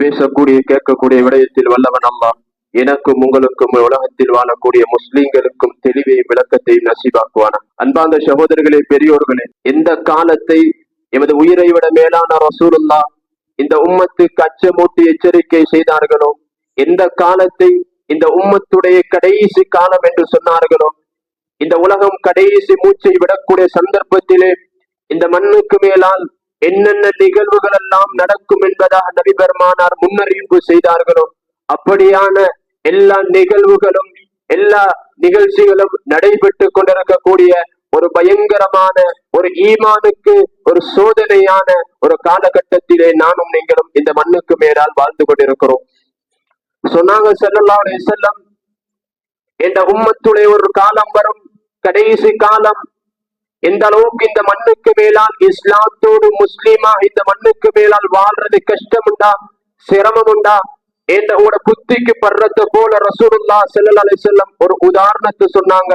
பேசக்கூடிய கேட்கக்கூடிய விடயத்தில் வல்லவன் அம்மா எனக்கும் உங்களுக்கும் உலகத்தில் வாழக்கூடிய முஸ்லிம்களுக்கும் தெளிவையும் விளக்கத்தையும் நசீபாக்குவான அன்பாந்த சகோதரர்களே பெரியோர்களே எந்த காலத்தை எமது உயிரை விட மேலான ரசூலுல்லா இந்த உம்மத்துக்கு அச்சமூட்டி எச்சரிக்கை செய்தார்களோ? எந்த காலத்தை இந்த உம்மத்துடைய கடைசி காலம் என்று சொன்னார்களோ? இந்த உலகம் கடைசி மூச்சை விடக்கூடிய சந்தர்ப்பத்திலே இந்த மண்ணுக்கு மேலால் என்னென்ன நிகழ்வுகள் எல்லாம் நடக்கும் என்பதாக நபி பெருமானார் முன்னறிவிப்பு செய்தார்களோ அப்படியான எல்லா நிகழ்வுகளும் எல்லா நிகழ்ச்சிகளும் நடைபெற்று கொண்டிருக்கக்கூடிய ஒரு பயங்கரமான ஒரு ஈமானுக்கு ஒரு சோதனையான ஒரு காலகட்டத்திலே நானும் நீங்களும் இந்த மண்ணுக்கு மேலால் வாழ்ந்து கொண்டிருக்கிறோம். சொன்னாங்க செல்லல்லா செல்லம் என்ற உம்மத்துடைய ஒரு காலம் வரும் கடைசி காலம் எந்த அளவுக்கு இந்த மண்ணுக்கு மேலால் இஸ்லாத்தோடு முஸ்லீமா இந்த மண்ணுக்கு மேலால் வாழ்றது கஷ்டம் உண்டா சிரமம் உண்டா என்ற உட புத்திக்கு படுறது போல ரசூலுல்லா செல்லல் அலை செல்லம் ஒரு உதாரணத்தை சொன்னாங்க.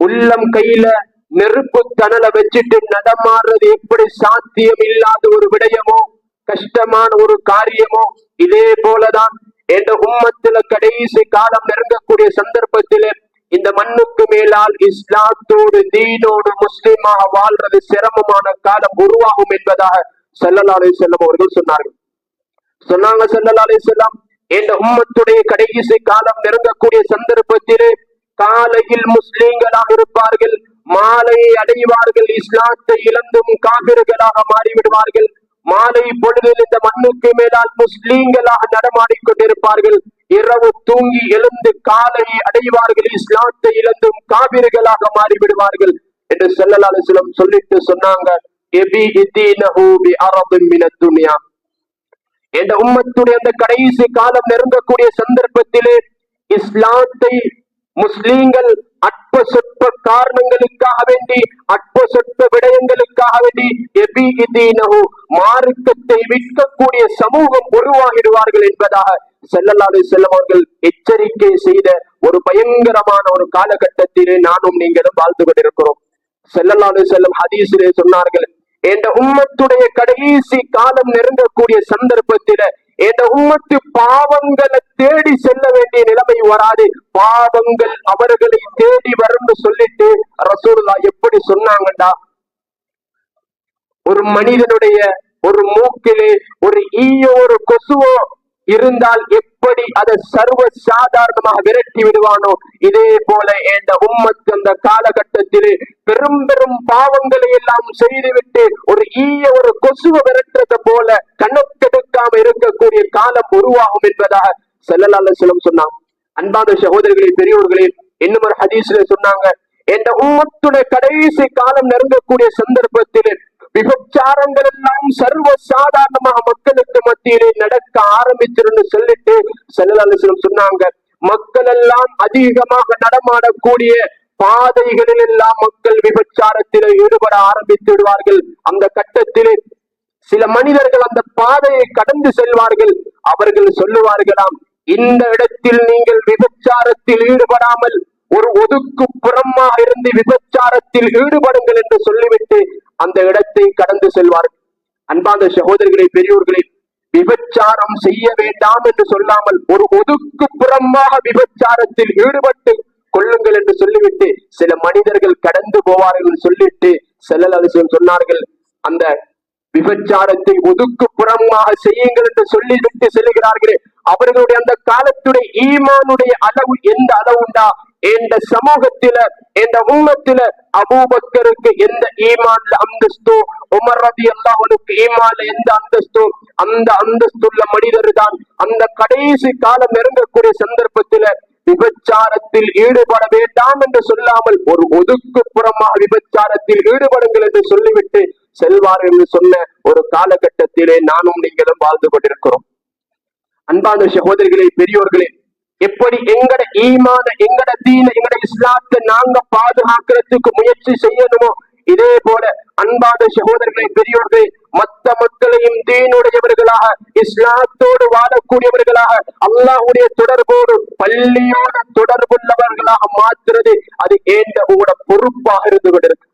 உள்ளம் கையில நெருப்பு தணலை வச்சுட்டு நடமாடுறது எப்படி சாத்தியம் இல்லாத ஒரு விடயமோ கஷ்டமான ஒரு காரியமோ இதே போலதான் என்ற உம்மத்துல கடைசி காலம் நெருங்கக்கூடிய சந்தர்ப்பத்திலே இந்த மண்ணுக்கு மேலால் இஸ்லாத்தோடு தீனோடு முஸ்லிமாக வாழ்றது சிரமமான காலம் உருவாகும் என்பதாக செல்லலாலே செல்லம் அவர்கள் சொன்னார்கள். சொன்னாங்க செல்லலாலே செல்லம் இந்த உம்மத்துடைய கடைசி காலம் நெருங்கக்கூடிய சந்தர்ப்பத்திலே காலையில் முஸ்லீம்களாக இருப்பார்கள் மாலையை அடைவார்கள் இஸ்லாத்தை இழந்தும் காவிர்களாக மாறிவிடுவார்கள். மாலை பொழுதில் இந்த மண்ணுக்கு மேலால் முஸ்லீம்களாக நடமாடிக் கொண்டிருப்பார்கள் இரவு தூங்கி எழுந்து காலை அடைவார்கள். இஸ்லாத்தை இழந்தும் காவிர்களாக மாறிவிடுவார்கள் என்று செல்லலால சிலம் சொல்லிட்டு சொன்னாங்க. எபி என்ற உம்மத்துடைய அந்த கடைசி காலம் நெருங்கக்கூடிய சந்தர்ப்பத்திலே இஸ்லாத்தை முஸ்லீம்கள் அற்ப சொற்ப காரணங்களுக்காக வேண்டி அற்ப சொற்ப விடயங்களுக்காக வேண்டி எபி மார்க்கத்தை விற்கக்கூடிய சமூகம் உருவாகிடுவார்கள் என்பதாக செல்லல்லாது செல்லவர்கள் எச்சரிக்கை செய்த ஒரு பயங்கரமான ஒரு காலகட்டத்திலே நானும் நீங்களும் வாழ்ந்து கொண்டிருக்கிறோம் செல்லல்லாது செல்லும் ஹதீசிலே சொன்னார்கள் இந்த உம்மத்துடைய கடைசி காலம் நெருங்கக்கூடிய சந்தர்ப்பத்தில இந்த உம்மத்து பாவங்களை தேடி செல்ல வேண்டிய நிலைமை வராது. பாவங்கள் அவர்களை தேடி வரும்னு சொல்லிட்டு ரசூல்லா எப்படி சொன்னாங்கடா ஒரு மனிதனுடைய ஒரு மூக்கிலே ஒரு ஈயோ ஒரு கொசுவோ இருந்தால் எப்படி அதை சர்வ சாதாரணமாக விரட்டி விடுவானோ? இதே போல இந்த உம்மத்து அந்த காலகட்டத்தில் பெரும் பெரும் பாவங்களை எல்லாம் செய்துவிட்டு ஒரு ஈய ஒரு கொசுவை விரட்டுறது போல கணக்கெடுக்காம இருக்கக்கூடிய காலம் உருவாகும் என்பதாக செல்லலால சிலம் சொன்னாங்க. அன்பான சகோதரர்களே பெரியோர்களே இன்னும் ஒரு ஹதீஸ்ல சொன்னாங்க இந்த உம்மத்துடைய கடைசி காலம் நெருங்கக்கூடிய சந்தர்ப்பத்தில் விபச்சாரங்கள் எல்லாம் சர்வ சாதாரணமாக மக்களுக்கு மத்தியிலே நடக்க ஆரம்பிச்சிருந்து சொல்லிட்டு செல்லலாலிசனம் சொன்னாங்க. மக்கள் எல்லாம் அதிகமாக நடமாடக்கூடிய பாதைகளில் எல்லாம் மக்கள் விபச்சாரத்தில் ஈடுபட ஆரம்பித்து விடுவார்கள். அந்த கட்டத்திலே சில மனிதர்கள் அந்த பாதையை கடந்து செல்வார்கள். அவர்கள் சொல்லுவார்களாம் இந்த இடத்தில் நீங்கள் விபச்சாரத்தில் ஈடுபடாமல் ஒரு ஒதுக்கு புறமாக இருந்து விபச்சாரத்தில் ஈடுபடுங்கள் என்று சொல்லிவிட்டு அந்த இடத்தை கடந்து செல்வார்கள். அன்பாந்த சகோதரர்களே பெரியோர்களை விபச்சாரம் செய்ய வேண்டாம் என்று சொல்லாமல் ஒரு ஒதுக்கு புறமாக விபச்சாரத்தில் ஈடுபட்டு கொள்ளுங்கள் என்று சொல்லிவிட்டு சில மனிதர்கள் கடந்து போவார்கள் சொல்லிட்டு செல்லல் அலிசன் சொன்னார்கள். அந்த விபச்சாரத்தை ஒதுக்கு புறமாக செய்யுங்கள் என்று சொல்லிவிட்டு செல்கிறார்களே. அவர்களுடைய அந்த காலத்துடைய ஈமானுடைய அளவு எந்த அளவுண்டா என்ற சமூகத்தில எந்த உம்மத்தில அபூபக்கருக்கு எந்த ஈமான்ல அந்தஸ்தோ? உமர் ரதி அல்லாஹனுக்கு ஈமான்ல எந்த அந்தஸ்தோ? அந்த அந்தஸ்துள்ள மனிதர் தான் அந்த கடைசி காலம் நெருங்கக்கூடிய சந்தர்ப்பத்தில விபச்சாரத்தில் ஈடுபட வேண்டாம் என்று சொல்லாமல் ஒரு ஒதுக்குப்புறமாக விபச்சாரத்தில் ஈடுபடுங்கள் என்று சொல்லிவிட்டு செல்வார் என்று சொன்ன ஒரு காலகட்டத்திலே நானும் நீங்களும் வாழ்ந்து கொண்டிருக்கிறோம். அன்பான சகோதரிகளே பெரியோர்களே எப்படி எங்கட ஈமான எங்கட தீன எங்கட இஸ்லாத்தை நாங்க பாதுகாக்கிறதுக்கு முயற்சி செய்யணுமோ இதே போல அன்பான சகோதரர்களை பெரியோர்களே மத்த மக்களையும் தீனுடையவர்களாக இஸ்லாத்தோடு வாழக்கூடியவர்களாக அல்லாஹுடைய தொடர்போடு பள்ளியோட தொடர்புள்ளவர்களாக மாற்றுறது அது ஏந்த உங்களோட பொறுப்பாக இருந்து கொண்டிருக்கு.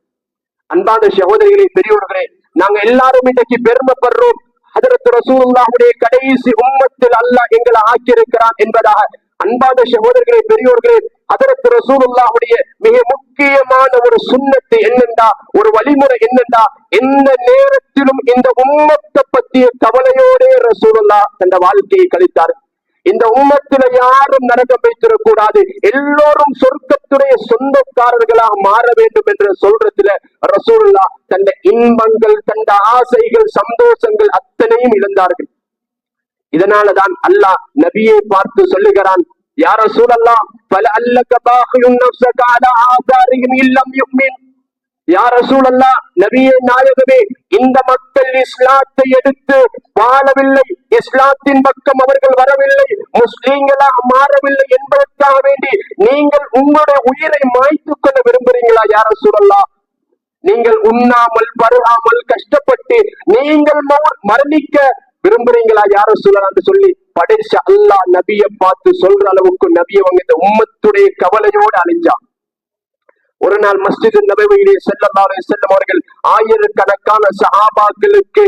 அன்பான சகோதரிகளை பெரியோர்களே நாங்க எல்லாரும் இன்னைக்கு பெருமைப்படுறோம். அதற்கு ரசூல்லாவுடைய கடைசி உம்மத்தில் அல்லாஹ் எங்களை ஆக்கியிருக்கிறான் என்பதாக அன்பான சகோதரர்களே பெரியோர்களே அதற்கு ரசூலுல்லாவுடைய மிக முக்கியமான ஒரு சுண்ணத்து என்னண்டா ஒரு வழிமுறை என்னண்டா எந்த நேரத்திலும் இந்த உம்மத்தை பற்றிய கவலையோடே ரசூலுல்லா தந்த வாழ்க்கையை கழித்தார். இந்த உம்மத்தில யாரும் நரகம் வைத்திடக் கூடாது எல்லோரும் சொர்க்கத்துடைய சொந்தக்காரர்களாக மாற வேண்டும் என்று சொல்றதுல ரசூலுல்லா தந்த இன்பங்கள் தந்த ஆசைகள் சந்தோஷங்கள் அத்தனையும் இழந்தார்கள். இதனாலதான் அல்லாஹ் நபியை பார்த்து சொல்லுகிறான் யார சூழல்லா பல அல்லக்க பாகியும் இல்லம் யுக்மின். யார சூழல்லா நபியே நாயகமே இந்த மக்கள் இஸ்லாத்தை எடுத்து வாழவில்லை இஸ்லாத்தின் பக்கம் அவர்கள் வரவில்லை முஸ்லீம்களாக மாறவில்லை என்பதற்காக வேண்டி நீங்கள் உங்களுடைய உயிரை மாய்த்து கொள்ள விரும்புறீங்களா யார சூழல்லா நீங்கள் உண்ணாமல் பருகாமல் கஷ்டப்பட்டு நீங்கள் மரணிக்க விரும்புறீங்களா? யார சொல்லலாம்னு சொல்லி படைச்ச அல்லாஹ் நபிய பார்த்து சொல்ற அளவுக்கு நபிய அவங்க இந்த உம்மத்துடைய கவலையோடு அழிஞ்சான் ஒரு நாள் மஸ்ஜித் நபையிலே செல்லல்லாரே செல்லும் அவர்கள் ஆயிரக்கணக்கான சஹாபாக்களுக்கு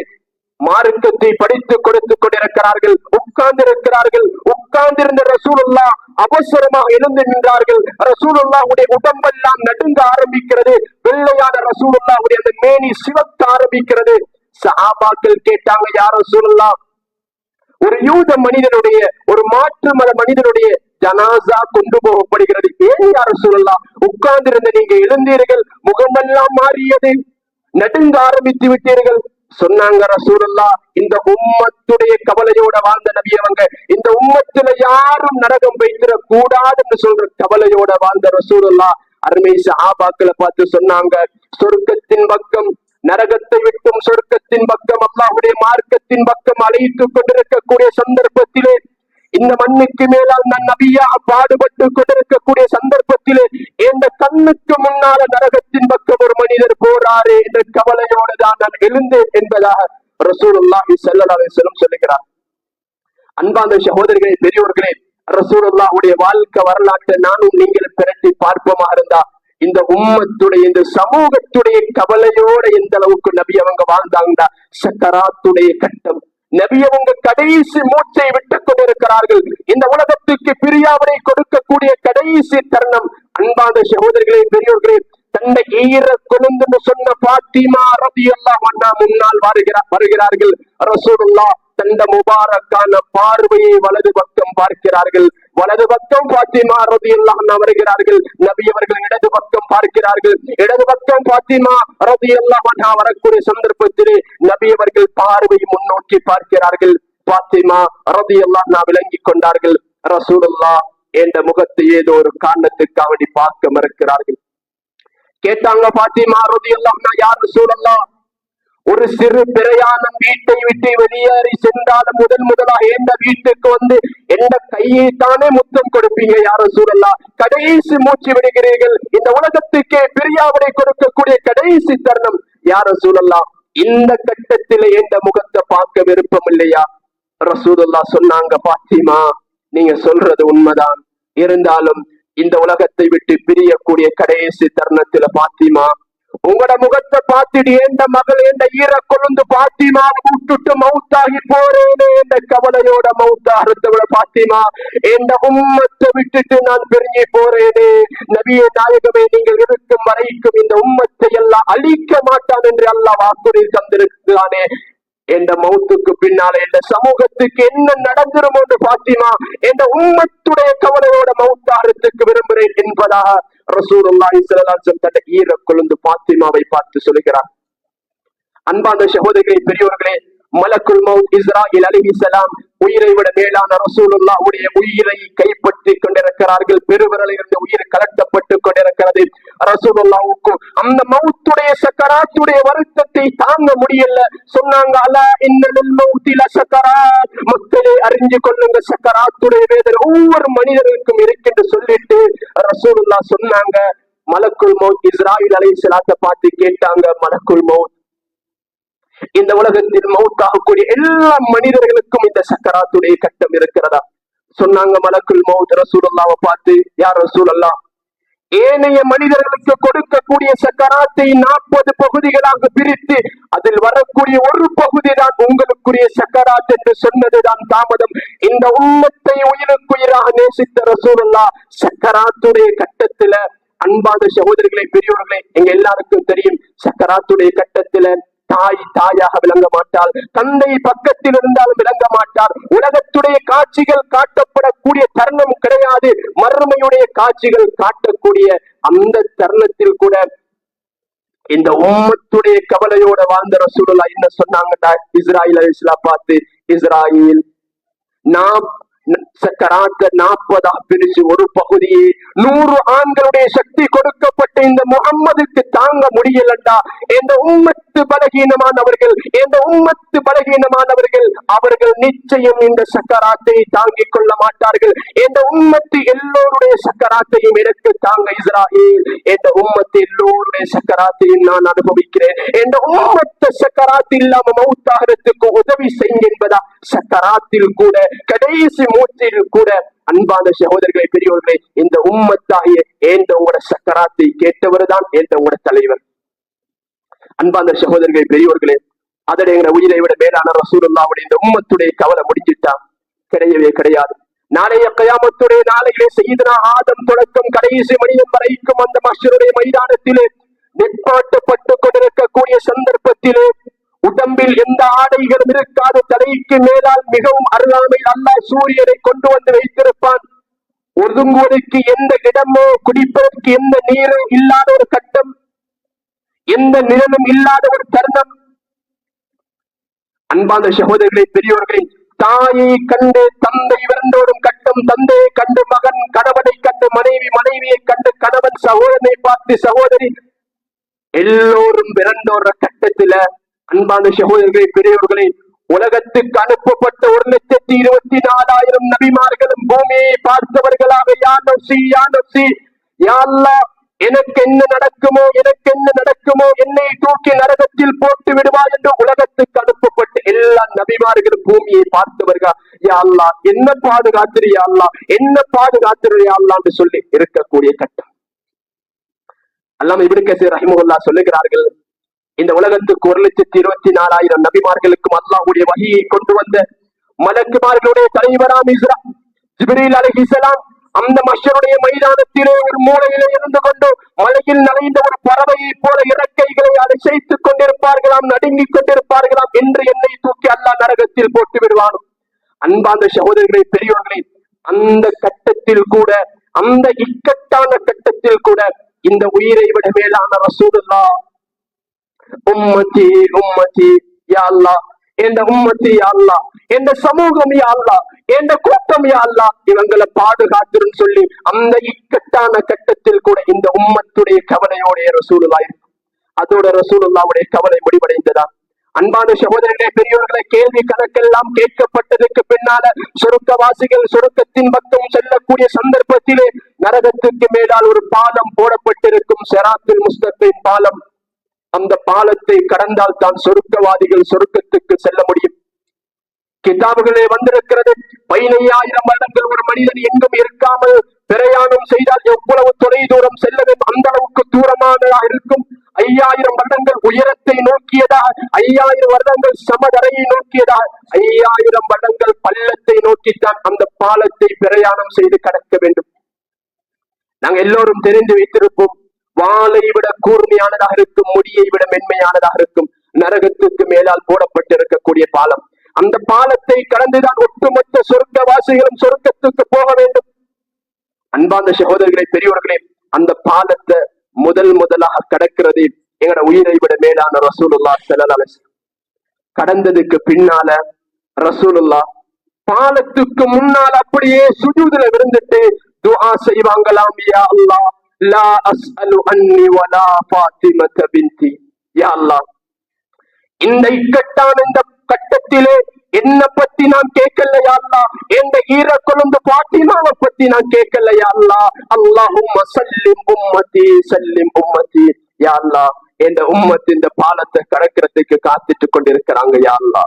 மார்க்கத்தை படித்து கொடுத்து கொண்டிருக்கிறார்கள். உட்கார்ந்து இருக்கிறார்கள் உட்கார்ந்திருந்த ரசூலுல்லா அவசரமாக எழுந்து நின்றார்கள். ரசூலுல்லாவுடைய உடம்பெல்லாம் நடுங்க ஆரம்பிக்கிறது. வெள்ளையான ரசூலுல்லாவுடைய அந்த மேனி சிவக்க ஆரம்பிக்கிறது. சஹாபாக்கள் கேட்டாங்க யாரும் சொல்லலாம் ஒரு யூத மனிதனுடைய ஒரு மாற்று மத மனிதனுடைய ஜனாசா கொண்டு போகப்படுகிறது. ஏன் யாரும் சொல்லலாம் உட்கார்ந்திருந்த நீங்க எழுந்தீர்கள் முகமெல்லாம் மாறியது. நடுங்க ஆரம்பித்து விட்டீர்கள். சொன்னாங்க ரசூலுல்லா இந்த உம்மத்துடைய கவலையோட வாழ்ந்த நபி அவங்க இந்த உம்மத்துல யாரும் நரகம் வைத்திட கூடாதுன்னு சொல்ற கவலையோட வாழ்ந்த ரசூலுல்லா அருமை சஹாபாக்களை பார்த்து சொன்னாங்க சொர்க்கத்தின் பக்கம் நரகத்தை விட்டும் சொர்க்கத்தின் பக்கம் அல்லாஹுடைய மார்க்கத்தின் பக்கம் அழைத்துக் கொண்டிருக்கக்கூடிய சந்தர்ப்பத்திலே இந்த மண்ணுக்கு மேலால் நான் நபியா பாடுபட்டு கொண்டிருக்கக்கூடிய சந்தர்ப்பத்திலே இந்த கண்ணுக்கு முன்னால நரகத்தின் பக்கம் ஒரு மனிதர் போறாரே என்ற கவலையோடு தான் நான் எழுந்தேன் என்பதாக ரசூலுல்லாஹி ஸல்லல்லாஹு அலைஹி சொல்லுகிறார். அன்பாந்த சகோதரிகளே பெரியோர்களே ரசூலுல்லாஹுடைய வாழ்க்கை வரலாற்றை நானும் நீங்கள் பிரட்டி பார்ப்போமா இருந்தா இந்த உம்மத்துடைய இந்த சமூகத்துடைய கவலையோட எந்த அளவுக்கு நபி அவங்க வாழ்ந்தாங்கடா சக்கராத்துடைய கட்டம். நபி அவங்க கடைசி மூச்சை விட்டுக் கொண்டிருக்கிறார்கள். இந்த உலகத்துக்கு பிரியாவினை கொடுக்கக்கூடிய கடைசி தருணம். அன்பான சகோதரிகளே பெரியோர்களே தன்னை ஈர கொழுந்துன்னு சொன்ன பாத்திமா ரதி எல்லாம் முன்னால் வருகிறார் வருகிறார்கள். ரசூலுல்லா தந்த முபாரக்கான பார்வையை வலது பக்கம் பார்க்கிறார்கள். வலது பக்கம் பாத்திமா ரதி எல்லாம் வருகிறார்கள். நபி அவர்கள் இடது பக்கம் பார்க்கிறார்கள். இடது பக்கம் பாத்திமா ரதி எல்லாம் வரக்கூடிய சந்தர்ப்பத்திலே நபி அவர்கள் பார்வை முன்னோக்கி பார்க்கிறார்கள். பாத்திமா ரதி எல்லாம் விளங்கி கொண்டார்கள். ரசூலுல்லா என்ற முகத்தை ஏதோ ஒரு காரணத்துக்காக பார்க்க மறுக்கிறார்கள். கேட்டாங்க பாத்திமா ரதி எல்லாம் யார் சூழல்லாம் ஒரு சிறு பிரயாணம் வீட்டை விட்டு வெளியேறி சென்றாலும் முதல் முதலாக எந்த வீட்டுக்கு வந்து எந்த கையை தானே முத்தம் கொடுப்பீங்க யாரும் சூழல்லா கடைசி மூச்சு விடுகிறீர்கள். இந்த உலகத்துக்கே பிரியாவிடை கொடுக்கக்கூடிய கடைசி தருணம் யாரும் சூழலாம் இந்த கட்டத்தில எந்த முகத்தை பார்க்க விருப்பம் இல்லையா? ரசூதல்லா சொன்னாங்க பாத்திமா நீங்க சொல்றது உண்மைதான். இருந்தாலும் இந்த உலகத்தை விட்டு பிரியக்கூடிய கடைசி தருணத்துல பாத்திமா உங்களோட முகத்தை பார்த்துட்டு எந்த மகள் எந்த ஈர கொழுந்து பாத்திமா விட்டுட்டு மவுத்தாகி போறேனே என்ற கவலையோட மவுத்தாகிறத விட பாத்திமா எந்த உம்மத்தை விட்டுட்டு நான் பிரிஞ்சு போறேனே. நபிய நாயகமே நீங்கள் இருக்கும் வரைக்கும் இந்த உம்மத்தை எல்லாம் அழிக்க மாட்டான் என்று அல்லாஹ் வாக்குறுதி தந்திருக்கிறானே. எந்த மௌத்துக்கு பின்னால இந்த சமூகத்துக்கு என்ன நடந்துரும் என்று பாத்திமா என்ற உம்மத்துடைய கவலையோட மௌத்தாரத்துக்கு விரும்புகிறேன் என்பதாக ரசூலுல்லாஹி ஸல்லல்லாஹு அலைஹி ஈர கொழுந்து பாத்திமாவை பார்த்து சொல்லுகிறார். அன்பாந்த சகோதரிகளை பெரியோர்களே மலக்குல் மவுத் இஸ்ராயில் அலிஹிசலாம் உயிரை விட மேலான ரசூலுல்லா உடைய உயிரை கைப்பற்றி கொண்டிருக்கிறார்கள். பெருவிரலில் இருந்து உயிர் கலட்டப்பட்டு கொண்டிருக்கிறது. ரசூலுல்லாவுக்கு அந்த மவுத்துடைய சக்கராத்துடைய வருத்தத்தை தாங்க முடியல. சொன்னாங்க அலா இன்னலில் மவுத்தில சக்கரா மக்களே அறிஞ்சு கொள்ளுங்க சக்கராத்துடைய வேதனை ஒவ்வொரு மனிதனுக்கும் இருக்குன்னு சொல்லிட்டு ரசூலுல்லா சொன்னாங்க. மலக்குள் மவுத் இஸ்ராயில் அலைஹிஸ்ஸலாத்தை பார்த்து கேட்டாங்க மலக்குள் மவுத் இந்த உலகத்தில் மௌத்தாகக்கூடிய எல்லா மனிதர்களுக்கும் இந்த சக்கராத்துடைய கட்டம் இருக்கிறதா? சொன்னாங்க மலக்குள் மௌத் ரசூலல்லாவை பார்த்து யார் ரசூலல்லா ஏனைய மனிதர்களுக்கு கொடுக்கக்கூடிய சக்கராத்தை நாற்பது பகுதிகளாக பிரித்து அதில் வரக்கூடிய ஒரு பகுதி தான் உங்களுக்குரிய சக்கராத் என்று சொன்னதுதான் தாமதம். இந்த உண்மத்தை உயிருக்குயிராக நேசித்த ரசூலல்லா சக்கராத்துடைய கட்டத்துல அன்பான சகோதரிகளை பெரியவர்களே எங்க எல்லாருக்கும் தெரியும் சக்கராத்துடைய கட்டத்துல தாய் தாயாக விளங்க மாட்டாள். தந்தை பக்கத்தில் இருந்தாலும் விளங்க மாட்டார். உலகத்துடைய காட்சிகள் காட்டப்படக்கூடிய தருணம் கிடையாது. மறுமையுடைய காட்சிகள் காட்டக்கூடிய அந்த தருணத்தில் கூட இந்த உம்மத்துடைய கவலையோட வாழ்ந்த ரசூலுல்லா என்ன சொன்னாங்கடா? இஸ்ராயில் அலிஸ்லா பார்த்து இஸ்ராயில் நாம் சக்கராத்த நாற்பதா பிரிச்சு ஒரு பகுதியே. நூறு ஆண்களுடைய சக்தி கொடுக்கப்பட்ட இந்த முகம்மதுக்கு தாங்க முடியலண்டா. இந்த உம்மத்து பலகீனமானவர்கள் இந்த உம்மத்து பலகீனமானவர்கள் அவர்கள் நிச்சயம் இந்த சக்கராத்தை தாங்கிக் கொள்ள மாட்டார்கள். இந்த உம்மத்து எல்லோருடைய சக்கராத்தையும் எனக்கு தாங்க இஸ்ராயேல். இந்த உம்மத்து எல்லோருடைய சக்கராத்தையும் நான் அனுபவிக்கிறேன். இந்த உம்மத்து சக்கராத்து இல்லாம மௌத்தாகிறதுக்கு உதவி செய்ய என்பதா? சக்கராத்தில் கூட கடைசி மூச்சில் கூட அன்பான சகோதரர்களை பெரியவர்களே இந்த உம்மத்தாகிய ஏந்த உங்களோட சக்கராத்தை கேட்டவர் தான் ஏந்த உங்களோட தலைவர். அன்பான சகோதரர்களை பெரியவர்களே அதோட எங்களை உயிரை விட மேலான ரசூலுல்லாவுடைய இந்த உம்மத்துடைய கவலை முடிஞ்சிட்டா கிடையவே கிடையாது. நாளைய கயாமத்துடைய நாளையிலே செய்தனா ஆதம் தொடக்கம் கடைசி மனிதன் வரைக்கும் அந்த மஷருடைய மைதானத்திலே நிற்பாட்டப்பட்டு கொண்டிருக்கக்கூடிய சந்தர்ப்பத்திலே உடம்பில் எந்த ஆடைகளும் இருக்காத. தலைக்கு மேலால் மிகவும் அருகாமையில் அல்லாஹ் சூரியனை கொண்டு வந்து வைத்திருப்பான். ஒதுங்குவதற்கு எந்த இடமோ குடிப்பதற்கு எந்த நீரும் இல்லாத ஒரு கட்டம் எந்த நிழலும் இல்லாத ஒரு தருணம். அன்பான சகோதரர்களை பெரியவர்களை தாயை கண்டு தந்தை விரண்டோடும் கட்டம் தந்தையை கண்டு மகன் கணவனை கண்டு மனைவி மனைவியை கண்டு கணவன் சகோதரனை பார்த்து சகோதரி எல்லோரும் விரண்டோடுற கட்டத்துல அன்பான சகோதரர்களை பெரியவர்களை உலகத்துக்கு அனுப்பப்பட்ட ஒரு லட்சத்தி இருபத்தி நாலாயிரம் நபிமார்களும் பூமியை பார்த்தவர்களாக யானோசி யானோசி யாழ்லா எனக்கு என்ன நடக்குமோ எனக்கு என்ன நடக்குமோ என்னை தூக்கி நரகத்தில் போட்டு விடுவா என்று உலகத்துக்கு அனுப்பப்பட்டு எல்லா நபிமார்களும் பூமியை பார்த்தவர்கள் யாழ்லா என்ன பாதுகாத்திரியா யாழ்லா என்ன பாதுகாத்திரு யாழ்லான்னு சொல்லி இருக்கக்கூடிய கட்டம். அல்லாம இவருக்கு ரஹிமுல்லா சொல்லுகிறார்கள் இந்த உலகத்துக்கு ஒரு லட்சத்தி இருபத்தி நாலாயிரம் நபிமார்களுக்கும் அல்லாஹுடைய வகையை கொண்டு வந்த மலக்குமார்களுடைய தலைவராம் இஸ்ரா ஜிப்ரீல் அலைஹிஸ்ஸலாம் அந்த மஷருடைய மைதானத்திலே ஒரு மூலையிலே இருந்து கொண்டு மலையில் நனைந்த ஒரு பறவையை போல இறக்கைகளை அடைசைத்துக் கொண்டிருப்பார்களாம் நடுங்கிக் கொண்டிருப்பார்களாம் என்று என்னை தூக்கி அல்லாஹ் நரகத்தில் போட்டு விடுவானும் அன்பாந்த சகோதரர்களை பெரியவர்களை அந்த கட்டத்தில் கூட அந்த இக்கட்டான கட்டத்தில் கூட இந்த உயிரை விட மேலான ரசூலுல்லா உம்மத்தி உம்மத்தி யாழ்லா எந்த உம்மத்தி யாழ்லா எந்த சமூகம் யாழ்லா எந்த கூட்டம் யாழ்லா இவங்களை பாதுகாத்துரும் சொல்லி அந்த இக்கட்டான கட்டத்தில் கூட இந்த உம்மத்துடைய கவலையோடைய ரசூலுல்லா இருக்கும் அதோட ரசூலுல்லாவுடைய கவலை முடிவடைந்ததா? அன்பான சகோதரர்களே பெரியவர்களை கேள்வி கணக்கெல்லாம் கேட்கப்பட்டதுக்கு பின்னால சுருக்கவாசிகள் சுருக்கத்தின் பக்கம் செல்லக்கூடிய சந்தர்ப்பத்திலே நரகத்துக்கு மேலால் ஒரு பாலம் போடப்பட்டிருக்கும் செராத்தில் முஸ்தத்தின் பாலம். அந்த பாலத்தை கடந்தால் தான் சொருக்கவாதிகள் சொருக்கத்துக்கு செல்ல முடியும். கிதாபுகளே வந்திருக்கிறது. பதினையாயிரம் வருடங்கள் ஒரு மனிதன் எங்கும் இருக்காமல் பிரயாணம் செய்தால் எவ்வளவு தொலை தூரம் செல்ல வேண்டும் அந்த அளவுக்கு தூரமானதா இருக்கும். ஐயாயிரம் வருடங்கள் உயரத்தை நோக்கியதா? ஐயாயிரம் வருடங்கள் சமதரையை நோக்கியதா? ஐயாயிரம் வருடங்கள் பள்ளத்தை நோக்கித்தான் அந்த பாலத்தை பிரயாணம் செய்து கடக்க வேண்டும். நாங்க எல்லோரும் தெரிந்து வைத்திருப்போம். வாளை விட கூர்மையானதாக இருக்கும் முடியை விட மென்மையானதாக இருக்கும் நரகத்துக்கு மேலால் போடப்பட்டிருக்கக்கூடிய பாலம். அந்த பாலத்தை கடந்துதான் ஒட்டுமொத்த சொர்க்கவாசிகளும் சொர்க்கத்துக்கு போக வேண்டும். அன்பாந்த சகோதரர்களே பெரியவர்களே அந்த பாலத்தை முதல் முதலாக கடக்கிறது எங்களோட உயிரை விட மேலான ரசூலுல்லா ஸல்லல்லாஹு கடந்ததுக்கு பின்னால ரசூலுல்லா பாலத்துக்கு முன்னால் அப்படியே சுஜூதுல விழுந்துட்டு துஆ செய்வாங்களாம் யா அல்லாஹ். லா அஸ்அலு அன்னி வலா ஃபாத்திமத பின்தி யா அல்லாஹ் இந்த இக்கட்டான இந்த கட்டத்திலே என்ன பத்தி நான் கேட்கலையா அல்லா எந்த ஈர கொழுந்து பாட்டினால பத்தி நான் கேட்கலையா அல்லா அல்லாஹும் சல்லிம் உம்மதி சல்லிம் உம்மதி யா அல்லா இந்த உம்மத்து இந்த பாலத்தை கடக்கிறதுக்கு காத்துட்டு கொண்டிருக்கிறாங்க யா அல்லா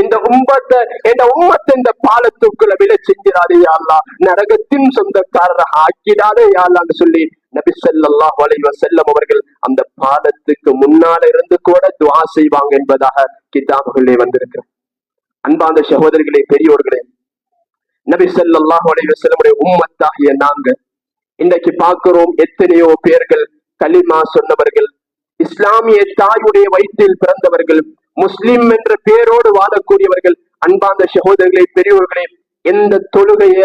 இந்த உம்மத்தை இந்த உம்மத்தை இந்த பாலத்துக்குள்ள விட செஞ்சிடாதே யாழ்லா நரகத்தின் சொந்தக்காரராக ஆக்கிடாதே யாழ்லான்னு சொல்லி நபி செல்லல்லா வளைவ செல்லம் அவர்கள் அந்த பாலத்துக்கு முன்னால இருந்து கூட துவா செய்வாங்க என்பதாக கிதாபுகளே வந்திருக்கிறது. அன்பாந்த சகோதரிகளே பெரியோர்களே நபி செல்லல்லா வளைவ செல்லமுடைய உம்மத்தாகிய நாங்க இன்றைக்கு பார்க்கிறோம் எத்தனையோ பேர்கள் கலிமா சொன்னவர்கள் இஸ்லாமிய தாயுடைய வயிற்றில் பிறந்தவர்கள் முஸ்லிம் என்ற பேரோடு வாழக்கூடியவர்கள் அன்பாந்த சகோதரர்களே பெரியவர்களே எந்த தொழுகைய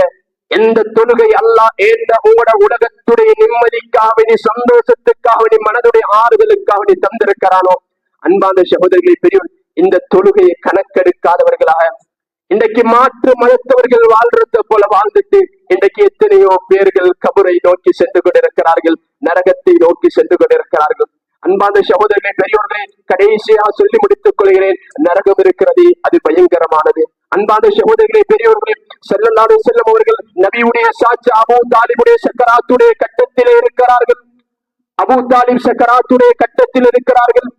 எந்த தொழுகை அல்லாஹ் ஏந்த உங்களோட உலகத்துடைய நிம்மதிக்காக நீ சந்தோஷத்துக்காக நீ மனதுடைய ஆறுதலுக்காக நீ தந்திருக்கிறானோ? அன்பாந்த சகோதரர்களே பெரியோர் இந்த தொழுகையை கணக்கெடுக்காதவர்களாக இன்றைக்கு மாற்று மதத்தவர்கள் வாழ்றத போல வாழ்ந்துட்டு இன்றைக்கு எத்தனையோ பேர்கள் கபரை நோக்கி சென்று கொண்டிருக்கிறார்கள் நரகத்தை நோக்கி சென்று கொண்டிருக்கிறார்கள். அன்பான சகோதரர்களே பெரியோர்களே கடைசியாக சொல்லி முடித்துக் கொள்கிறேன். நரகம் இருக்கிறது அது பயங்கரமானது. அன்பான சகோதரர்களே பெரியோர்களே செல்லல்லாடு செல்லும் அவர்கள் நபியுடைய சாட்சி அபு தாலிபுடைய சக்கராத்துடைய கட்டத்திலே இருக்கிறார்கள். அபு தாலிப் சக்கராத்துடைய கட்டத்தில் இருக்கிறார்கள்.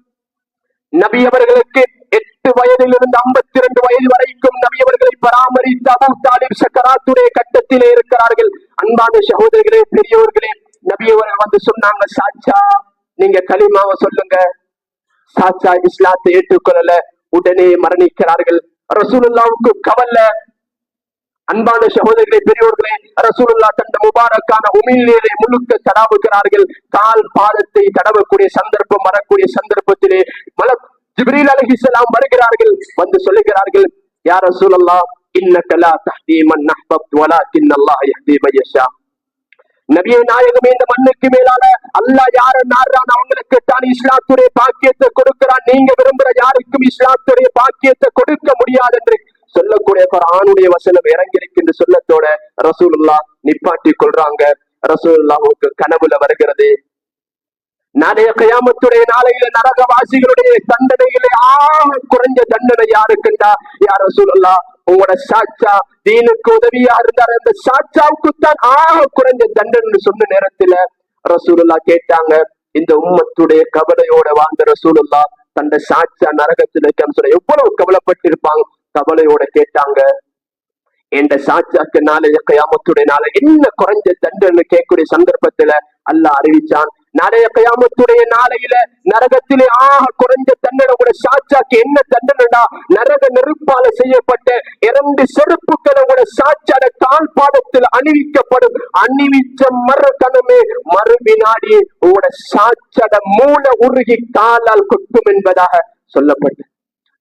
நபி அவர்களுக்கு எட்டு வயதில் இருந்து ஐம்பத்தி இரண்டு வயது வரைக்கும் நபி அவர்களை பராமரித்த அபு தாலிப் சக்கராத்துடைய கட்டத்திலே இருக்கிறார்கள். அன்பான சகோதரர்களே பெரியவர்களே நபி அவர்கள் வந்து சொன்னாங்க சாச்சா நீங்க கலிமாவை சொல்லுங்க. சாச்சா இஸ்லாத்தை ஏற்றுக்கொள்ளல. உடனே மரணிக்கிறார்கள். ரசூலுல்லாவுக்கு கவல்ல அன்பான சகோதரர்களே பெரியோர்களே ரசூலுல்லா தந்த முபாரக்கான உமிழ்நீரை முழுக்க தடாவுகிறார்கள் கால் பாதத்தை தடவக்கூடிய சந்தர்ப்பம் வரக்கூடிய சந்தர்ப்பத்திலே மல ஜிப்ரீல் அலஹிசலாம் வருகிறார்கள். வந்து சொல்லுகிறார்கள் யார் ரசூலல்லா இன்ன கலா தஹ்தி மன் அஹ்பப்த் வலாக்கின் அல்லாஹ் நபியே நாயகமே இந்த மண்ணுக்கு மேலால அல்லாஹ் யார நாடுறான்? அவங்களுக்கு தான் இஸ்லாத்துடைய பாக்கியத்தை கொடுக்கிறான். நீங்க விரும்புற யாருக்கும் இஸ்லாத்துடைய பாக்கியத்தை கொடுக்க முடியாது என்று சொல்லக்கூடிய ஆணுடைய வசனம் இறங்கியிருக்கின்ற சொல்லத்தோட ரசூலுல்லா நிப்பாட்டி கொள்றாங்க. ரசூலுல்லாவுக்கு கனவுல வருகிறது. நாளைய கயாமத்துடைய நாளையில நரகவாசிகளுடைய தண்டனையிலே ஆக குறைஞ்ச தண்டனை யாருக்குண்டா? யார சொல்லலாம் உங்களோட சாட்சா தீனுக்கு உதவியா இருந்தார் அந்த சாட்சாவுக்கு தான் ஆக குறைஞ்ச தண்டனை சொன்ன நேரத்துல ரசூலுல்லா கேட்டாங்க இந்த உம்மத்துடைய கவலையோட வாழ்ந்த ரசூலுல்லா தந்த சாட்சா நரகத்துல சொல்ல எவ்வளவு கவலைப்பட்டிருப்பாங்க? கவலையோட கேட்டாங்க என்ற சாட்சாக்கு நாளைய கயாமத்துடைய நாளை என்ன குறைஞ்ச தண்டனை கேட்கக்கூடிய சந்தர்ப்பத்துல அல்லாஹ் அறிவிச்சான் நாளைய கயாமத்துடைய நாளையில நரகத்திலே ஆக குறைஞ்ச தண்டனை கூட சாட்சாக்கு என்ன தண்டனைடா? நரக நெருப்பால செய்யப்பட்ட இரண்டு செருப்புக்களை கூட சாட்சாட கால் பாதத்தில் அணிவிக்கப்படும். அணிவிச்ச மறுகணமே மறு வினாடி உங்களோட சாட்சாட மூல உருகி காலால் கொட்டும் என்பதாக சொல்லப்பட்டது.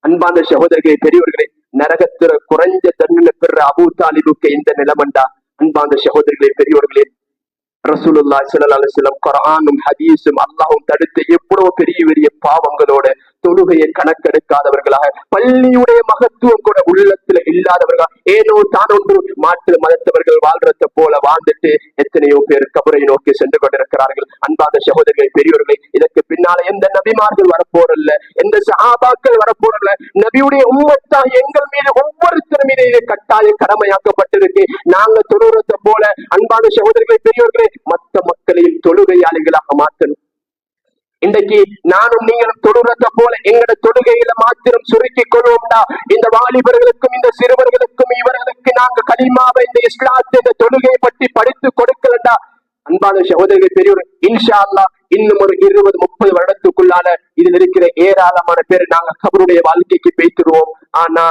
அன்பான சகோதரர்களே பெரியவர்களே நரகத்திற குறைஞ்ச தண்டனை பெற அபூ தாலிபுக்கு இந்த நிலமண்டா? அன்பான சகோதரர்களே பெரியவர்களே ரசூலுல்லா ஸல்லல்லாஹு அலைஹி ஹதீஸும் அல்லாஹும் தடுத்து எவ்வளவு பெரிய பெரிய பாவங்களோட தொழுகையை கணக்கெடுக்காதவர்களாக பள்ளியுடைய மகத்துவம் கூட உள்ளத்துல இல்லாதவர்கள் ஏனோ தானொன்று மாற்று மதத்தவர்கள் வாழ்றத போல வாழ்ந்துட்டு எத்தனையோ பேர் கபரை நோக்கி சென்று கொண்டிருக்கிறார்கள் அன்பான சகோதரர்கள் பெரியவர்களை இதற்கு பின்னால எந்த நபிமார்கள் வரப்போறல்ல எந்த சஹாபாக்கள் வரப்போறல்ல நபியுடைய உம்மத்தா எங்கள் மீது ஒவ்வொருத்தர் மீது இது கட்டாய கடமையாக்கப்பட்டிருக்கு. நாங்க தொழுறத போல அன்பான சகோதரர்களை பெரியவர்களே மத்த மக்களையும் தொழுகையாளிகளாக மாற்றணும். இன்றைக்கு நானும் நீங்களும் தொழுறத போல எங்கட தொழுகையில மாத்திரம் சுருக்கி கொள்வோம்டா. இந்த வாலிபர்களுக்கும் இந்த சிறுவர்களுக்கும் இவர்களுக்கு நாங்க கலிமாவை இந்த இஸ்லாத்தை இந்த தொழுகையை பற்றி படித்து கொடுக்கலண்டா அன்பான சகோதரிகள் பெரியவர் இன்ஷா அல்லாஹ் இன்னும் ஒரு இருபது முப்பது வருடத்துக்குள்ளால இதில் இருக்கிற ஏராளமான பேர் நாங்க கபருடைய வாழ்க்கைக்கு பேசிடுவோம் ஆனா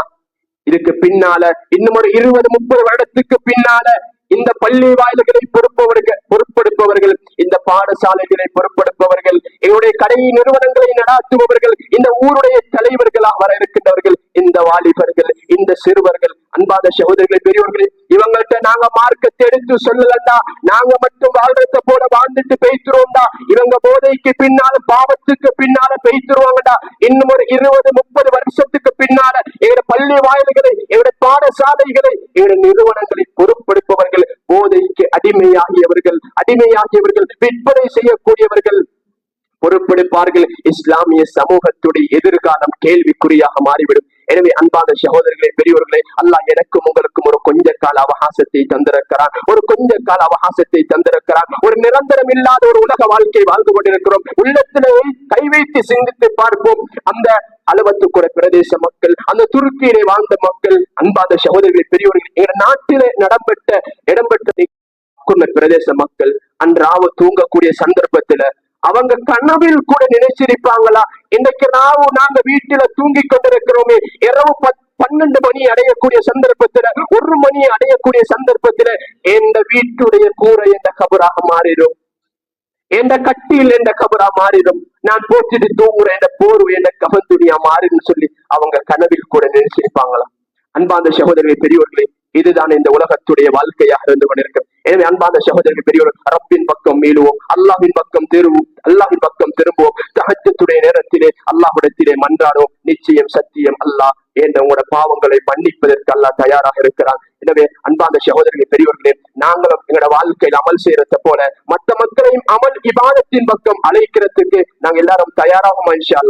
இதுக்கு பின்னால இன்னும் ஒரு இருபது முப்பது வருடத்துக்கு பின்னால இந்த பள்ளி வாயில்களை பொறுப்பவர்கள் பொறுப்பெடுப்பவர்கள் இந்த பாடசாலைகளை பொறுப்பெடுப்பவர்கள் எங்களுடைய கடை நிறுவனங்களை நடாத்துபவர்கள் இந்த ஊருடைய தலைவர்களாக வர இருக்கின்றவர்கள் இந்த வாலிபர்கள் இந்த சிறுவர்கள். அன்பாத சகோதரர்கள் பெரியவர்களே நாங்க மார்க்கத்தை எடுத்து சொல்லலண்டா. நாங்க மட்டும் வாழ்றத போல வாழ்ந்துட்டு பேசுறோம்டா இவங்க போதைக்கு பின்னால பாவத்துக்கு பின்னால பேசுருவாங்கடா இன்னும் ஒரு இருபது முப்பது வருஷத்துக்கு பின்னால எங்களோட பள்ளி வாயில்களை எங்களுடைய பாடசாலைகளை எங்களுடைய நிறுவனங்களை பொறுப்பெடுப்பவர்கள் போதைக்கு அடிமையாகியவர்கள் அடிமையாகியவர்கள் விற்பனை செய்யக்கூடியவர்கள். பொறுப்பெடுப்பார்கள். இஸ்லாமிய சமூகத்துடைய எதிர்காலம் கேள்விக்குறியாக மாறிவிடும். எனவே அன்பான சகோதரர்களே பெரியவர்களே அல்லாஹ் எனக்கும் உங்களுக்கும் ஒரு கொஞ்ச கால அவகாசத்தை தந்திருக்கிறான். ஒரு கொஞ்ச கால அவகாசத்தை தந்திருக்கிறான். ஒரு நிரந்தரம் இல்லாத ஒரு உலக வாழ்க்கை வாழ்ந்து கொண்டிருக்கிறோம். உள்ளத்திலே கை வைத்து சிந்தித்து பார்ப்போம். அந்த அளவத்துக்குற பிரதேச மக்கள் அந்த துருக்கியிலே வாழ்ந்த மக்கள் அன்பாத சகோதரர்களை பெரியவர்கள் எங்க நாட்டிலே நடம்பெற்ற இடம்பெற்ற பிரதேச மக்கள் அன்றாவ தூங்கக்கூடிய சந்தர்ப்பத்துல அவங்க கனவில் கூட நினைச்சிருப்பாங்களா? இன்னைக்கு நாவும் நாங்க வீட்டுல தூங்கி கொண்டிருக்கிறோமே. இரவு பன்னெண்டு மணி அடையக்கூடிய சந்தர்ப்பத்துல ஒரு மணி அடையக்கூடிய சந்தர்ப்பத்துல எந்த வீட்டுடைய கூரை எந்த கபராக மாறிடும்? எந்த கட்டியில் எந்த கபரா மாறிடும்? நான் போட்டுட்டு தூங்குறேன் எந்த போர்வு எந்த கபந்துடியா மாறிடும் சொல்லி அவங்க கனவில் கூட நினைச்சிருப்பாங்களா? அன்பாந்த சகோதரர்கள் பெரியவர்களே இதுதான் இந்த உலகத்துடைய வாழ்க்கையாக இருந்து கொண்டிருக்கும் எனவே அன்பாந்த சகோதரர்கள் பெரியோர்கள் ரப்பின் பக்கம் மீளுவோம். அல்லாஹின் பக்கம் திரும்புவோம் அல்லாஹின் பக்கம் திரும்புவோம். தஹஜ்ஜத்துடைய நேரத்திலே அல்லாஹுடத்திலே மன்றாடுவோம். நிச்சயம் சத்தியம் அல்லாஹ் என்ற உங்களோட பாவங்களை மன்னிப்பதற்கு அல்லாஹ் தயாராக இருக்கிறான். எனவே அன்பாந்த சகோதரர்கள் பெரியவர்களே நாங்களும் எங்களோட வாழ்க்கையில் அமல் செய்யறத போல மற்ற மக்களையும் அமல் விவாதத்தின் பக்கம் அழைக்கிறதுக்கு நாங்க எல்லாரும் தயாராகும் இன்ஷா